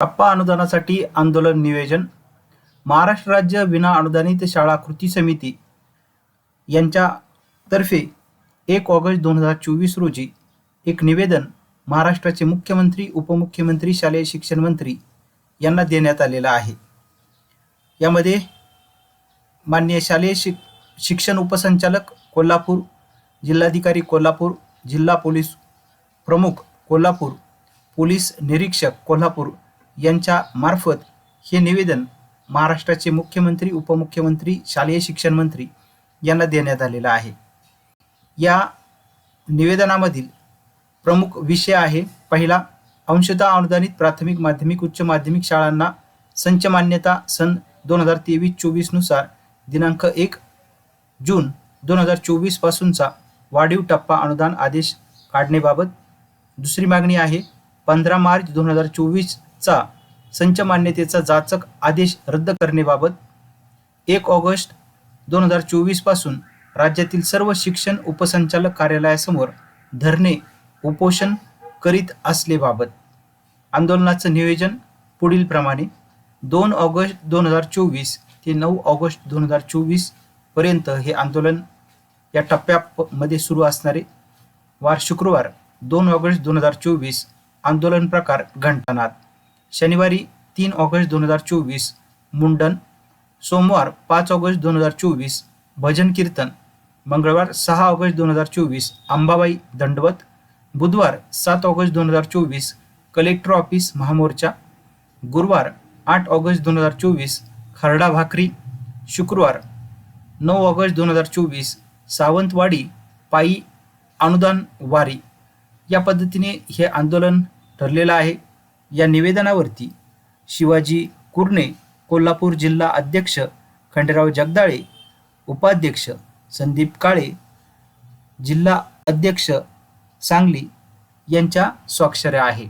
टप्पा अनुदानासाठी आंदोलन निवेदन महाराष्ट्र राज्य विना अनुदानित शाळा कृती समिती यांच्यातर्फे एक ऑगस्ट दोन हजार चोवीस रोजी एक निवेदन महाराष्ट्राचे मुख्यमंत्री उपमुख्यमंत्री शालेय शिक्षण मंत्री यांना देण्यात आलेलं आहे. यामध्ये माननीय शालेय शिक शिक्षण उपसंचालक कोल्हापूर जिल्हाधिकारी कोल्हापूर जिल्हा पोलीस प्रमुख कोल्हापूर पोलीस निरीक्षक कोल्हापूर यांच्या मार्फत हे निवेदन महाराष्ट्राचे मुख्यमंत्री उपमुख्यमंत्री शालेय शिक्षण मंत्री यांना देण्यात आलेलं आहे. या निवेदनामधील प्रमुख विषय आहे पहिला अंशतः अनुदानित प्राथमिक माध्यमिक उच्च माध्यमिक शाळांना संच मान्यता सन दोन हजार तेवीस चोवीसनुसार दिनांक एक जून दोन हजार चोवीसपासूनचा वाढीव टप्पा अनुदान आदेश काढण्याबाबत दुसरी मागणी आहे. पंधरा मार्च दोन हजार चोवीसचा संच मान्यतेचा जाचक आदेश रद्द करण्याबाबत एक ऑगस्ट दोन हजार चोवीसपासून राज्यातील सर्व शिक्षण उपसंचालक कार्यालयासमोर धरणे उपोषण करीत असलेबाबत आंदोलनाचं नियोजन पुढील प्रमाणे दोन ऑगस्ट दोन हजार चोवीस ते नऊ ऑगस्ट दोन हजार चोवीसपर्यंत हे आंदोलन या टप्प्यामध्ये सुरू असणारे. वार शुक्रवार दोन ऑगस्ट दोन हजार चोवीस आंदोलन प्रकार घंटानाद. शनिवारी तीन ऑगस्ट दोन हजार चोवीस मुंडन. सोमवार पाच ऑगस्ट दोन हजार चोवीस भजन कीर्तन. मंगळवार सहा ऑगस्ट दोन हजार चोवीस अंबाबाई दंडवत. बुधवार सात ऑगस्ट दोन हजार चोवीस कलेक्टर ऑफिस महामोर्चा. गुरुवार आठ ऑगस्ट दोन हजार चोवीस खरडा भाकरी. शुक्रवार नऊ ऑगस्ट दोन हजार चोवीस सावंतवाडी पायी अनुदान वारी. या पद्धतीने हे आंदोलन ठरलेलं आहे. या निवेदनावरती शिवाजी कुर्णे कोल्हापूर जिल्हा अध्यक्ष खंडेराव जगदाळे उपाध्यक्ष संदीप काळे जिल्हा अध्यक्ष सांगली यांच्या स्वाक्षऱ्या आहे